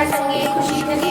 তার সঙ্গে খুশি থেকে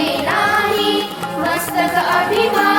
नाही मस्तक अभिमान.